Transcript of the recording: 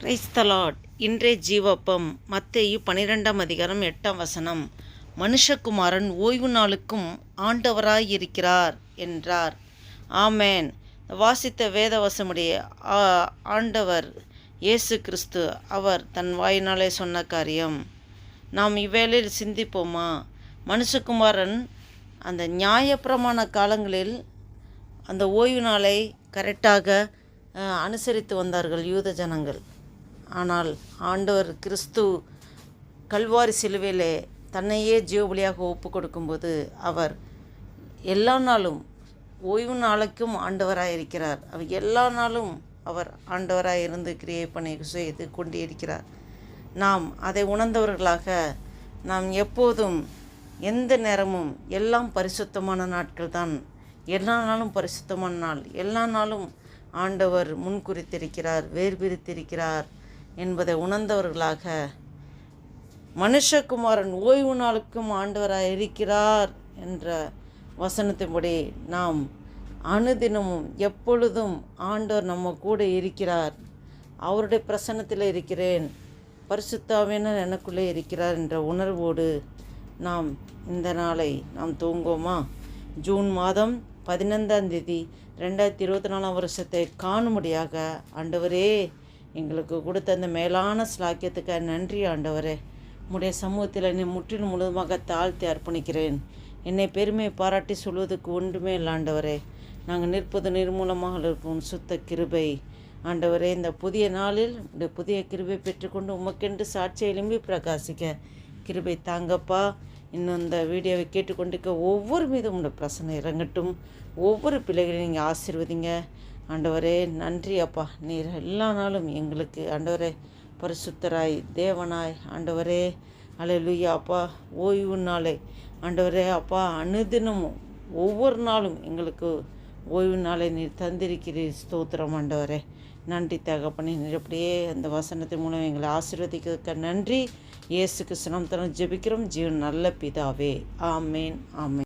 கிரைஸ்தலாட். இன்றைய ஜீவப்பம் மத்தேயு பனிரெண்டாம் அதிகாரம் எட்டாம் வசனம். மனுஷகுமாரன் ஓய்வு நாளுக்கும் ஆண்டவராயிருக்கிறார் என்றார். ஆமேன். வாசித்த வேதவசமுடைய ஆண்டவர் இயேசு கிறிஸ்து அவர் தன் வாயினாலே சொன்ன காரியம். நாம் இவ்வேளையில் சிந்திப்போமா? மனுஷகுமாரன் அந்த நியாயப்பிரமான காலங்களில் அந்த ஓய்வு நாளை கரெக்டாக அனுசரித்து வந்தார்கள் யூத ஜனங்கள். ஆனால் ஆண்டவர் கிறிஸ்து கல்வாரி சிலுவையிலே தன்னையே ஜீவபலியாக ஒப்பு கொடுக்கும்போது அவர் எல்லா நாளும் ஓய்வு நாளைக்கும் ஆண்டவராக இருக்கிறார். அவர் எல்லா நாளும் அவர் ஆண்டவராக இருந்து கிரியை பண்ணி செய்து கொண்டு இருக்கிறார் நாம் அதை உணர்ந்தவர்களாக நாம் எப்போதும் எந்த நேரமும் எல்லாம் பரிசுத்தமான நாட்கள் தான் எல்லா நாளும் பரிசுத்தமான நாள். எல்லா நாளும் ஆண்டவர் முன்குறித்திருக்கிறார் வேர் பிரித்திருக்கிறார். என்பதை உணர்ந்தவர்களாக மனுஷகுமாரன் ஓய்வு நாளுக்கும் ஆண்டவராக இருக்கிறார் என்ற வசனத்தின்படி நாம் அனுதினமும் எப்பொழுதும் ஆண்டவர் நம்ம கூட இருக்கிறார். அவருடைய பிரசன்னத்தில் இருக்கிறேன். பரிசுத்தாவினர் எனக்குள்ளே இருக்கிறார் என்ற உணர்வோடு நாம் இந்த நாளை நாம் தூங்குவோமா? ஜூன் மாதம் பதினைந்தாம் தேதி ரெண்டாயிரத்தி இருபத்தி நாலாம் வருஷத்தை காணும்படியாக ஆண்டவரே எங்களுக்கு கொடுத்த அந்த மேலான ஸ்லாக்கியத்துக்காக நன்றி ஆண்டவரே. உம்முடைய சமூகத்தில் என்னை முற்றிலும் முழுவதுமாக தாழ்த்தி அர்ப்பணிக்கிறேன். என்னை பெருமை பாராட்டி சொல்வதற்கு ஒன்றுமே இல்லாண்டவரே நாங்கள் நிற்பது நிர்மூலமாக இருக்கும் சுத்த கிருபை. ஆண்டவரே இந்த புதிய நாளில் இந்த புதிய கிருபை பெற்றுக்கொண்டு உமக்கென்று சாட்சியை எழும்பி பிரகாசிக்க கிருபை தாங்கப்பா. இன்னும் இந்த வீடியோவை கேட்டுக்கொண்டிருக்க ஒவ்வொரு மீதும் உங்களோட பிரச்சனை இறங்கட்டும். ஒவ்வொரு பிள்ளைகளையும் நீங்கள் ஆசீர்வதிங்க. ஆண்டவரே நன்றி அப்பா. நீர் எல்லா நாளும் எங்களுக்கு ஆண்டவரே பரிசுத்தராய் தேவனாய். ஆண்டவரே அலையலுயா அப்பா. ஓய்வு நாளை. ஆண்டவரே அப்பா அனுதினமும் ஒவ்வொரு நாளும் எங்களுக்கு ஓய்வு நாளை நீர் தந்திருக்கிறீர். ஸ்தோத்திரம் ஆண்டவரே. நன்றி தகப்பனே நீர் அப்படியே அந்த வசனத்தின் மூலம் எங்களை ஆசீர்வதிக்க நன்றி. இயேசுக்கு சினம் தரம் ஜெபிக்கிறோம். ஜீவன் நல்ல பிதாவே. ஆமேன் ஆமேன்.